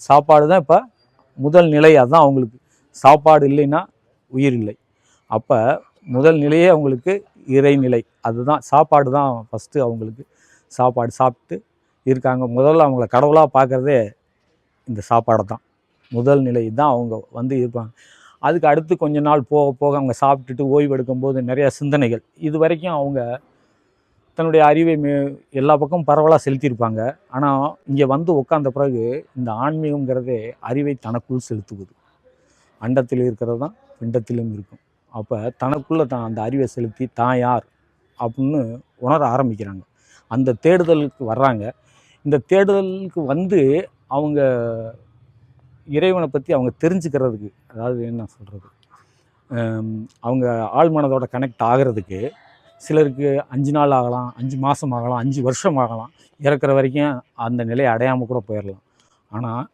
சாப்பாடு தான் இப்போ முதல் நிலை அதுதான் அவங்களுக்கு. சாப்பாடு இல்லைன்னா உயிர் இல்லை. அப்போ முதல் நிலையே அவங்களுக்கு இறைநிலை. அதுதான் சாப்பாடு தான் ஃபஸ்ட்டு அவங்களுக்கு. சாப்பாடு சாப்பிட்டு இருக்காங்க. முதல்ல அவங்கள கடவுளாக பார்க்குறதே இந்த சாப்பாடை தான் முதல் நிலை தான் அவங்க வந்து இருப்பாங்க. அதுக்கு அடுத்து கொஞ்ச நாள் போக போக அவங்க சாப்பிட்டுட்டு ஓய்வு எடுக்கும்போது நிறையா சிந்தனைகள். இது வரைக்கும் அவங்க தன்னுடைய அறிவை மே எல்லா பக்கமும் பரவலாக செலுத்தியிருப்பாங்க. ஆனால் இங்கே வந்து உட்காந்த பிறகு இந்த ஆன்மீகங்கிறதே அறிவை தனக்குள் செலுத்துவது அண்டத்தில் இருக்கிறது தான் பிண்டத்திலும் இருக்கும். அப்போ தனக்குள்ளே தான் அந்த அறிவை செலுத்தி தான் யார்? அப்படின்னு உணர ஆரம்பிக்கிறாங்க. அந்த தேடுதலுக்கு வர்றாங்க. இந்த தேடுதலுக்கு வந்து அவங்க இறைவனை பற்றி அவங்க தெரிஞ்சுக்கிறதுக்கு அதாவது என்ன சொல்கிறது அவங்க ஆழ்மனதோட கனெக்ட் ஆகிறதுக்கு சிலருக்கு அஞ்சு நாள் ஆகலாம் அஞ்சு மாதம் ஆகலாம் அஞ்சு வருஷம் ஆகலாம். இறக்குற வரைக்கும் அந்த நிலையை அடையாமல் கூட போயிடலாம் ஆனால்